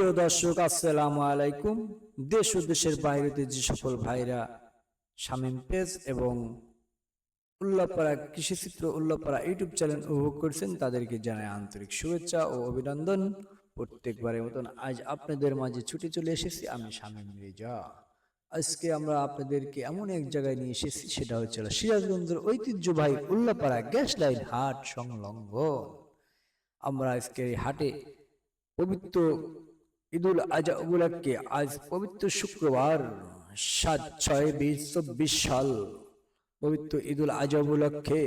প্রিয় দর্শক, আসসালামু আলাইকুম। দেশ ও দেশের বাইরেতে যে সকল ভাইরা শামীম পেজ এবং উল্লাপাড়া কৃষিচিত্র উল্লাপাড়া ইউটিউব চ্যানেল উপভোগ করছেন, তাদেরকে জানাই আন্তরিক শুভেচ্ছা ও অভিনন্দন। প্রত্যেকবারের মতন আজ আপনাদের মাঝে ছুটে চলে এসেছি আমি শামীম রেজা। আজকে আমরা আপনাদেরকে এমন এক জায়গায় নিয়ে এসেছি, সেটা হচ্ছে হলো সিরাজগঞ্জের ঐতিহ্যবাহী উল্লাপাড়া গ্যাস লাইন হাট সংলগ্ন। আমরা আজকে এই হাটে পবিত্র ঈদুল আজহা উপলক্ষে আজ পবিত্র শুক্রবার সাত ছয় বিশ চব্বিশ সাল। পবিত্র ঈদুল আজহা উপলক্ষে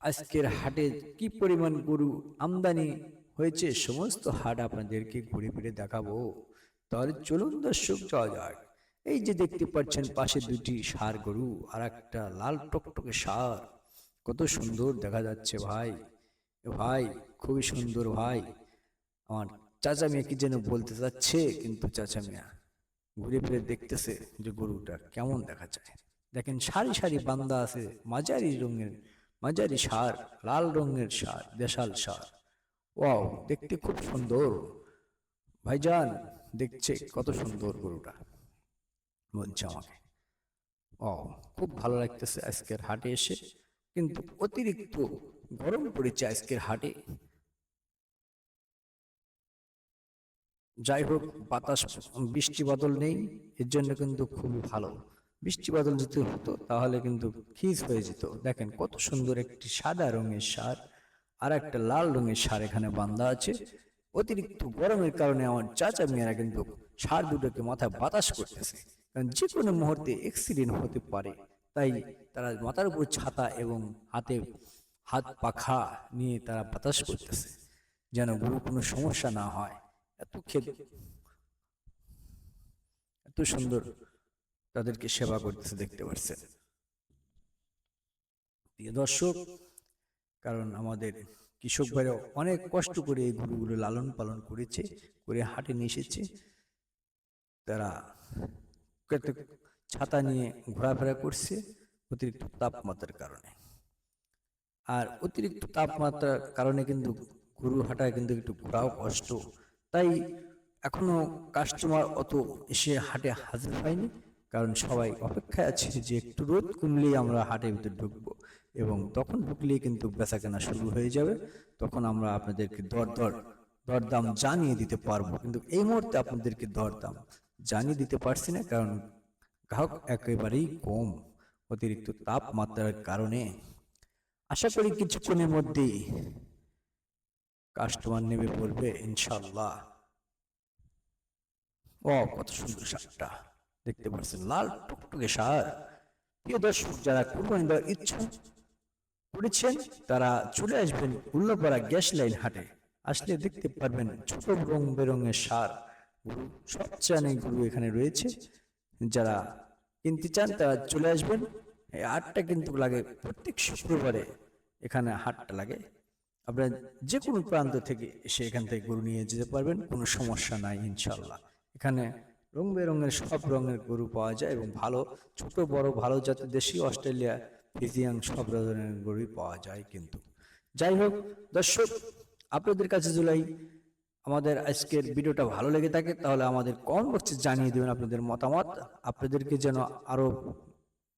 আজকের হাটে কি পরিমাণ গরু আমদানি হয়েছে সমস্ত হাট আপনাদেরকে ঘুরে ফিরে দেখাবো। তাহলে চলুন দর্শক যাওয়া যাক। এই যে দেখতে পাচ্ছেন পাশে দুটি সার গরু আর একটা লাল টকটকে সার। কত সুন্দর দেখা যাচ্ছে ভাই। ভাই খুবই সুন্দর ভাই। আমার চাচা মিয়া কি যেন বলতে চাচ্ছে, কিন্তু চাচা মিয়া ঘুরে ফিরে দেখতেছে যে গরুটা কেমন দেখা যায়। দেখেন সারি সারি বান্দা আছে, মাঝারি রঙের, মাঝারি সার, লাল রঙের সার, দেশাল সার। ওয়াও, দেখতে খুব সুন্দর। ভাইজান, দেখছে কত সুন্দর গরুটা, বলছে আমাকে। ও খুব ভালো লাগতেছে আজকের হাটে এসে, কিন্তু অতিরিক্ত গরম পড়েছে আজকের হাটে। যাই হোক, বাতাস বৃষ্টি বাদল নেই, এর জন্য কিন্তু খুবই ভালো। বৃষ্টি বাদল যদি হতো, তাহলে কিন্তু খিজ হয়ে যেত। দেখেন কত সুন্দর একটি সাদা রঙের সার, আর একটা লাল রঙের সার এখানে বান্ধা আছে। অতিরিক্ত গরমের কারণে আমার চাচা মেয়েরা কিন্তু সার দুটোকে মাথায় বাতাস করতেছে। কারণ যে কোনো মুহূর্তে অ্যাক্সিডেন্ট হতে পারে। তাই তারা মাথার উপর ছাতা এবং হাতে হাত পাখা নিয়ে তারা বাতাস করতেছে। যেন গরু কোনো সমস্যা না হয়। এত খেত এত সুন্দর তাদেরকে সেবা করতেছে, দেখতে পাচ্ছেন প্রিয় দর্শক, কারণ আমাদের কৃষক ভাইরা অনেক কষ্ট করে এই গরুগুলো লালন পালন করেছে, করে হাটে নিয়ে এসেছে। তারা ছাতা নিয়ে ঘোরাফেরা করছে অতিরিক্ত তাপমাত্রার কারণে। আর অতিরিক্ত তাপমাত্রার কারণে কিন্তু গরু হাঁটায় কিন্তু একটু ঘোরাও কষ্ট তাই এখনও কাস্টমার অত এসে হাটে হাজির হয়নি। কারণ সবাই অপেক্ষায় আছে যে একটু রোদ কমলেই আমরা হাটের ভিতরে ঢুকবো এবং তখন ঢুকলেই কিন্তু বেচা কেনা শুরু হয়ে যাবে। তখন আমরা আপনাদেরকে দর দর, দরদাম জানিয়ে দিতে পারব। কিন্তু এই মুহূর্তে আপনাদেরকে দরদাম জানিয়ে দিতে পারছি না কারণ গ্রাহক একেবারেই কম অতিরিক্ত তাপমাত্রার কারণে। আশা করি কিছুক্ষণের মধ্যেই কাস্টমার নেমে পড়বে ইনশাল্লাহ ও, কত সুন্দর সারটা দেখতে পাচ্ছেন, লাল টুকটুকে সার প্রিয় দর্শক, যারা কুরবানি দেওয়ার ইচ্ছা করেছেন, তারা চলে আসবেন উল্লাপাড়া গ্যাস লাইন হাটে। আসলে দেখতে পারবেন ছোট রং বেরঙের সার সবচেয়ে অনেক গরু এখানে রয়েছে। যারা কিনতে চান, তারা চলে আসবেন। এই হাটটা কিন্তু লাগে প্রত্যেক শুক্রবারে এখানে হাটটা লাগে। আপনার যে কোনো প্রান্ত থেকে এসে এখান থেকে গরু নিয়ে যেতে পারবেন, কোনো সমস্যা নাই ইনশাল্লাহ এখানে রং বেরঙের সব রঙের গরু পাওয়া যায় এবং ভালো, ছোট, বড়, ভালো জাতের দেশি, অস্ট্রেলিয়া, ফিজিয়ান সব ধরনের গরুই পাওয়া যায় কিন্তু। যাই হোক, দর্শক, আপনাদের কাছে জুলাই, আমাদের আজকের ভিডিওটা ভালো লেগে থাকে, তাহলে আমাদের কমেন্ট বক্সে জানিয়ে দেবেন আপনাদের মতামত। আপনাদেরকে যেন আরও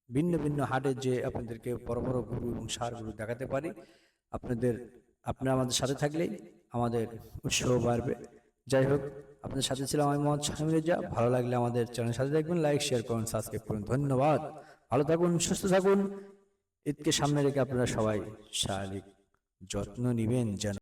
ভিন্ন ভিন্ন হাটে যে আপনাদেরকে বড় বড় গরু এবং সার গরু দেখাতে পারি। আপনাদের আপনারা আমাদের সাথে থাকলে আমাদের উৎসাহ বাড়বে। যাই হোক আপনার সাথে ছিলাম আমি মোহাম্মদ শাহিম রেজা। ভালো লাগলে আমাদের চ্যানেল সাথে থাকবেন লাইক শেয়ার করুন সাবস্ক্রাইব করুন। ধন্যবাদ। ভালো থাকুন সুস্থ থাকুন। ঈদকে সামনে রেখে আপনারা সবাই শারীরিক যত্ন নেবেন যেন